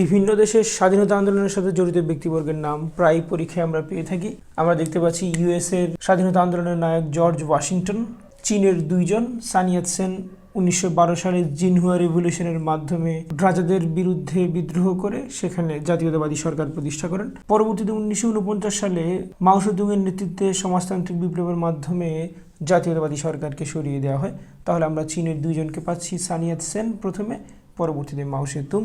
বিভিন্ন দেশের স্বাধীনতা আন্দোলনের সাথে জড়িত ব্যক্তিবর্গের নাম প্রায় পরীক্ষায় আমরা পেয়ে থাকি। আমরা দেখতে পাচ্ছি ইউএস এর স্বাধীনতা আন্দোলনের নায়ক জর্জ ওয়াশিংটন চীনের দুইজন, সানিয়াত সেন উনিশশো বারো সালে জিনহুয়া রেভলিউশনের মাধ্যমে রাজাদের বিরুদ্ধে বিদ্রোহ করে সেখানে জাতীয়তাবাদী সরকার প্রতিষ্ঠা করেন। পরবর্তীতে উনিশশো উনপঞ্চাশ সালে মাও সেতুংয়ের নেতৃত্বে সমাজতান্ত্রিক বিপ্লবের মাধ্যমে জাতীয়তাবাদী সরকারকে সরিয়ে দেওয়া হয়। তাহলে আমরা চীনের দুইজনকে পাচ্ছি সানিয়াত সেন প্রথমে, পরবর্তীতে মাও সেতুং।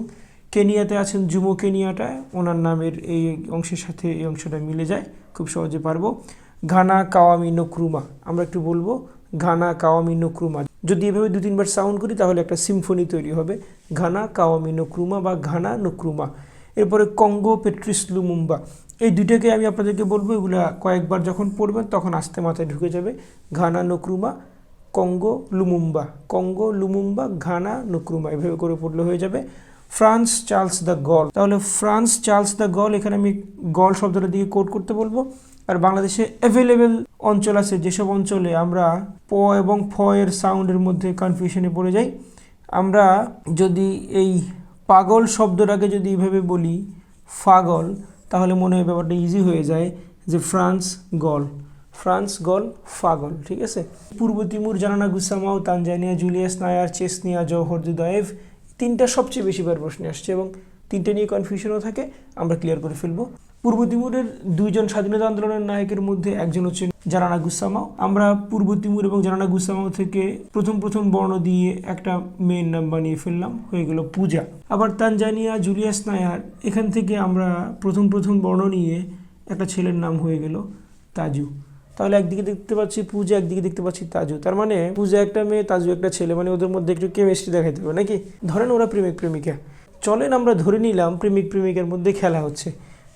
কেনিয়াতে আছেন জুমো কেনিয়াটা, ওনার নামের এই অংশের সাথে এই অংশটা মিলে যায়, খুব সহজে পারব। ঘানা কাওয়ামি নক্রুমা, আমরা একটু বলব, ঘানা কাওয়ামি নক্রুমা। যদি এভাবে দু তিনবার সাউন্ড করি, তাহলে একটা সিম্ফনি তৈরি হবে। ঘানা কাওয়ামি নক্রুমা বা ঘানা নক্রুমা। এরপরে কঙ্গো পেট্রিস লুমুম্বা এই দুইটাকে আমি আপনাদেরকে বলব, এগুলা কয়েকবার যখন পড়বেন, তখন আস্তে মাথায় ঢুকে যাবে। Ghana Nkrumah, Congo Lumumba. Congo Lumumba, Ghana Nkrumah, এভাবে করে পড়লে হয়ে যাবে। France Charles de Gaulle. তাহলে ফ্রান্স চার্লস দ্য গল, এখানে আমি গল শব্দটা দিয়ে কোড করতে বলব। আর বাংলাদেশে অ্যাভেলেবেল অঞ্চল আছে, যেসব অঞ্চলে আমরা প এবং ফ এর সাউন্ডের মধ্যে কনফিউশনে পড়ে যাই। আমরা যদি এই পাগল শব্দটাকে যদি এইভাবে বলি, ফাগল, তাহলে মনে হয় ব্যাপারটা ইজি হয়ে যায় যে ফ্রান্স গল। ফ্রান্স গল, ফাগল, ঠিক আছে? পূর্ব Timor, Xanana Gusmao, Tanzania, Julius Nyerere, Chechnya, Dzhokhar Dudayev তিনটা সবচেয়ে বেশিবার প্রশ্নে আসছে এবং তিনটে নিয়ে কনফিউশনও থাকে। আমরা ক্লিয়ার করে ফেলব। পূর্ব তিমুরের দুইজন স্বাধীনতা আন্দোলনের নায়কের মধ্যে একজন হচ্ছেন জানানা গুসামাও। আমরা পূর্ব তিমুর এবং জানানা গুসামাও থেকে প্রথম প্রথম বর্ণ দিয়ে একটা মেয়ের নাম বানিয়ে ফেললাম, হয়ে গেল পূজা। আবার তানজানিয়া, জুলিয়াস নায়ার, এখান থেকে আমরা প্রথম প্রথম বর্ণ নিয়ে একটা ছেলের নাম হয়ে গেল তাজু। তাহলে একদিকে দেখতে পাচ্ছি পূজা, একদিকে দেখতে পাচ্ছি তাজু। তার মানে পূজা একটা মেয়ে, তাজু একটা ছেলে মানে ওদের মধ্যে একটু কেমিস্ট্রি দেখাইতে হবে, নাকি? ধরেন ওরা প্রেমিক, প্রেমিকা। চলেন আমরা ধরে নিলাম প্রেমিক, প্রেমিকার মধ্যে খেলা হচ্ছে।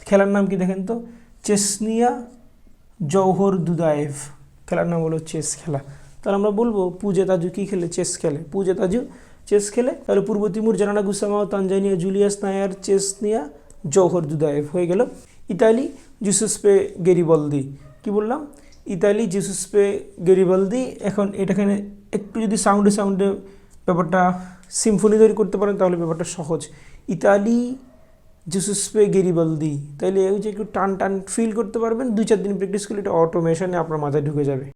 খেলার নাম কি দেখেন তো? চেসনিয়া জৌহর দুদায়েভ। খেলার নাম হলো চেস খেলা। তাহলে আমরা বলব পূজা, তাজু কি খেলে? চেস খেলে। পূজা, তাজু, চেস খেলে। তাহলে পূর্ব Timor Xanana Gusmao Tanzania Julius Nyerere, Chechnya Dzhokhar Dudayev হয়ে গেল। Italy Giuseppe Garibaldi. কি বললাম? ইতালি জুসুসপে গেরিবালদি এখন এটাখানে একটু যদি সাউন্ডে সাউন্ডে ব্যাপারটা সিম্ফনি তৈরি করতে পারেন, তাহলে ব্যাপারটা সহজ। ইতালি জুসুসপে গেরিবালদি তাহলে ওই যে একটু টান টান ফিল করতে পারবেন দুই চার দিন প্র্যাকটিস করলে এটা অটোমেশনে আপনার মাথায় ঢুকে যাবে।